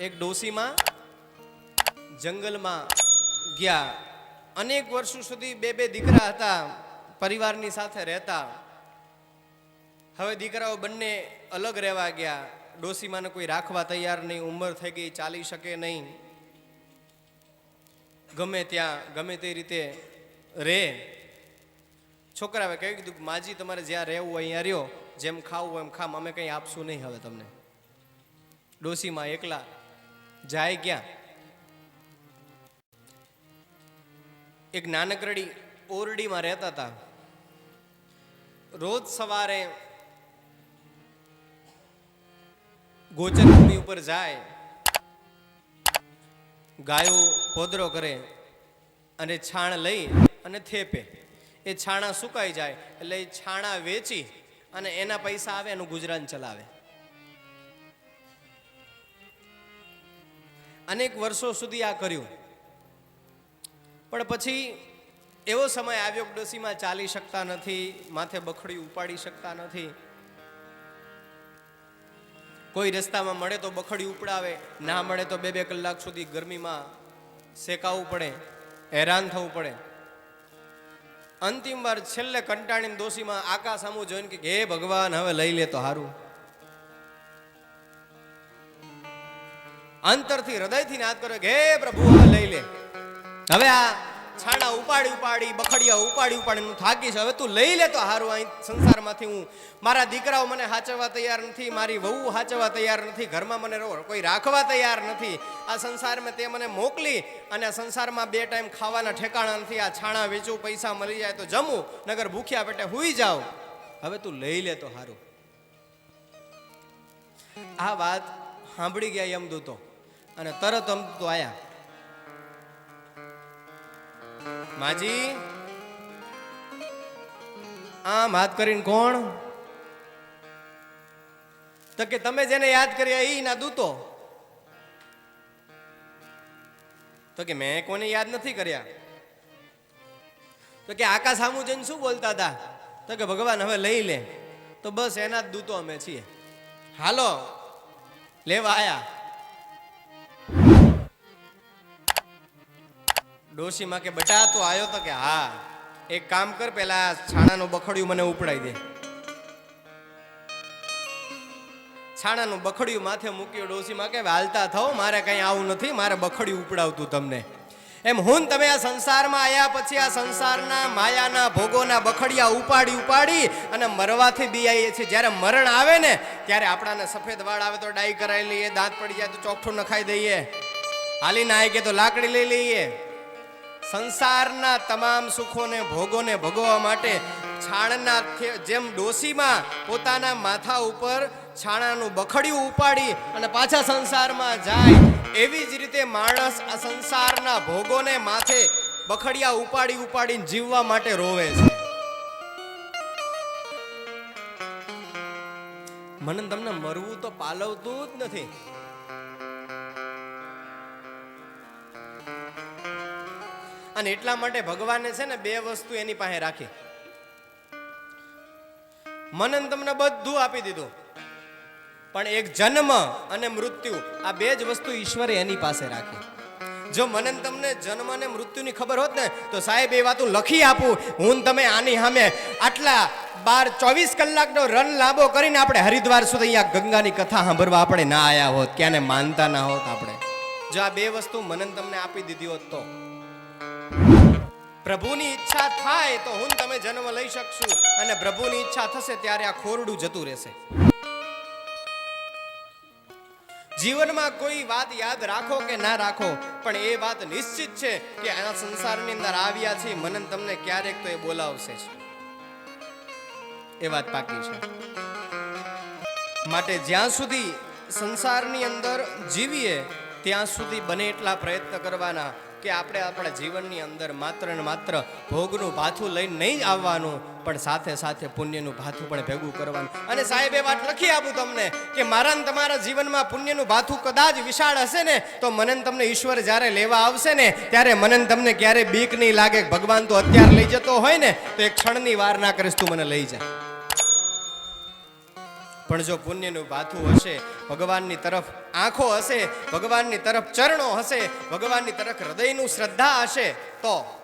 એક ડોસીમાં જંગલમાં ગયા. અનેક વર્ષો સુધી બે બે દીકરા હતા, પરિવારની સાથે રહેતા. હવે દીકરાઓ બંને અલગ રહેવા ગયા. ડોસીમાને કોઈ રાખવા તૈયાર નહીં, ઉંમર થઈ ગઈ, ચાલી શકે નહીં. ગમે ત્યાં, ગમે તે રીતે રહે છોકરાએ કહી કીધું માજી, તમારે જ્યાં રહેવું હોય અહીંયા રહ્યો. જેમ ખાવું એમ ખામ, અમે કંઈ આપશું નહીં હવે તમને. ડોસીમાં એકલા જાય ક્યાં? એક નાનકડી ઓરડીમાં રહેતા હતા. રોજ સવારે ગોચર ભૂમિ ઉપર જાય, ગાયો પોદરો કરે અને છાણ લઈ અને થેપે. એ છાણા સુકાઈ જાય એટલે એ છાણા વેચી અને એના પૈસા આવે એનું ગુજરાન ચલાવે. અનેક વર્ષો સુધી આ કર્યું. પણ પછી એવો સમય આવ્યો ડોસીમાં ચાલી શકતા નથી, માથે બખડી ઉપાડી શકતા નથી. કોઈ રસ્તામાં મળે તો બખડી ઉપડાવે, ના મળે તો બે બે કલાક સુધી ગરમીમાં શેકાવવું પડે, હેરાન થવું પડે. અંતિમ વાર છેલ્લે કંટાળીને દોશીમાં આકાશ સામું જોઈને કે, હે ભગવાન, હવે લઈ લે તો સારું અંતરથી હૃદયથી નાદ કરે કે, હે પ્રભુ, આ લઈ લે. હવે આ છાણા ઉપાડી ઉપાડી, બખડિયા ઉપાડી ઉપાડી હું થાકી છે હવે તું લઈ લે તો હારું, અહીં સંસારમાંથી હું મારા દીકરાઓ મને હાચવવા તૈયાર નથી, મારી વહુ હાચવવા તૈયાર નથી, ઘરમાં મને રહો કોઈ રાખવા તૈયાર નથી. આ સંસારમાં તે મને મોકલી અને આ સંસારમાં બે ટાઈમ ખાવાના ઠેકાણા નથી. આ છાણા વેચું, પૈસા મળી જાય તો જમું, નગર ભૂખ્યા પેટે હુઈ જાવ હવે તું લઈ લે તો હારું. આ વાત સાંભળી ગયા યમદૂતો. અને તરત અમ તો આયા. માજી, આમ હાથ કરીને કોણ? તો કે તમે જેને યાદ કર્યા એ ના દૂતો. તો કે મેં કોને યાદ નથી કર્યા. તો કે આકાશ સામુ જઈને શું બોલતા હતા? તો કે ભગવાન હવે લઈ લે. તો બસ એના જ દૂતો અમે છીએ. હાલો, લેવા આયા. ડોશીમાં કે બટા, તો આવ્યો તો કે હા. એક કામ કર, પેલા છાણાનું બખડિયું મને ઉપડાઈ દે. છાણાનું બખડિયું માથે મૂક્યું ડોશીમાં કે હાલતા થો મારે કઈ આવું નથી, મારે બખડિયું ઉપડાવતું તમને. એમ હું તમે આ સંસારમાં આવ્યા પછી આ સંસારના માયાના ભોગોના બખડિયા ઉપાડી ઉપાડી અને મરવાથી બિયાઈએ છીએ. જ્યારે મરણ આવે ને, ત્યારે આપણાને સફેદ વાળ આવે તો ડાઈ કરાવી લઈએ, દાંત પડી જાય તો ચોખ્ઠું નખાઈ દઈએ. હાલી ના કે તો લાકડી લઈ લઈએ. સંસારના તમામ સુખોને ભોગોને ભોગવવા માટે છાણના જેમ ડોસીમાં પોતાના માથા ઉપર છાણાનું બખડિયું ઉપાડી અને પાછા સંસારમાં જાય, એવી જ રીતે માણસ આ સંસારના ભોગોને માથે બખડિયા ઉપાડી ઉપાડીને જીવવા માટે રોવે છે. મને તમને મરવું તો પાલવતું જ નથી. અને એટલા માટે ભગવાને છે ને બે વસ્તુ એની પાસે રાખી. મનન તમને બધું આપી દીધું. પણ એક જન્મ અને મૃત્યુ, આ બે જ વસ્તુ ઈશ્વરે એની પાસે રાખી. જો મનન તમને જન્મ અને મૃત્યુની ખબર હોત ને, તો સાહેબ એ વાતું લખી આપું. હું તમે આની સામે આટલા બાર ચોવીસ કલાકનો રન લાંબો કરીને આપણે હરિદ્વાર સુધી અહીંયા ગંગાની કથા સાંભળવા આપણે ના આયા હોત, ક્યાંને માનતા ના હોત આપણે. જો આ બે વસ્તુ મનન તમને આપી દીધી હોત તો. પ્રભુની ઈચ્છા થાય તો હું તમે જન્મ લઈ શકશું અને પ્રભુની ઈચ્છા થશે ત્યારે આ ખોરડું જતું રહેશે. જીવનમાં કોઈ વાત યાદ રાખો કે ના રાખો, પણ એ વાત નિશ્ચિત છે કે આ સંસારની અંદર આવ્યા છે, મનન તમને ક્યારેક તો એ બોલાવશે જ. એ વાત પાકી છે. માટે જ્યાં સુધી સંસારની અંદર જીવીએ, ત્યાં સુધી બને એટલા પ્રયત્ન કરવાના કે આપણે આપણા જીવનની અંદર માત્ર ને માત્ર ભોગનું ભાથું લઈને નહીં આવવાનું, પણ સાથે સાથે પુણ્યનું ભાથું પણ ભેગું કરવાનું. અને સાહેબે વાત લખી આપું તમને કે મારા ને તમારા જીવનમાં પુણ્યનું ભાથું કદાચ વિશાળ હશે ને, તો મને તમને ઈશ્વર જ્યારે લેવા આવશે ને, ત્યારે મને તમને ક્યારે બીક નહીં લાગે ભગવાન તો અત્યારે લઈ જતો હોય ને, તો એક ક્ષણની વાર ના કરીશ, તું મને લઈ જા. પણ જો પુણ્યનું ભાથું હશે, ભગવાનની તરફ આંખો હશે, ભગવાનની તરફ ચરણો હશે, ભગવાનની તરફ હૃદયનું શ્રદ્ધા હશે, તો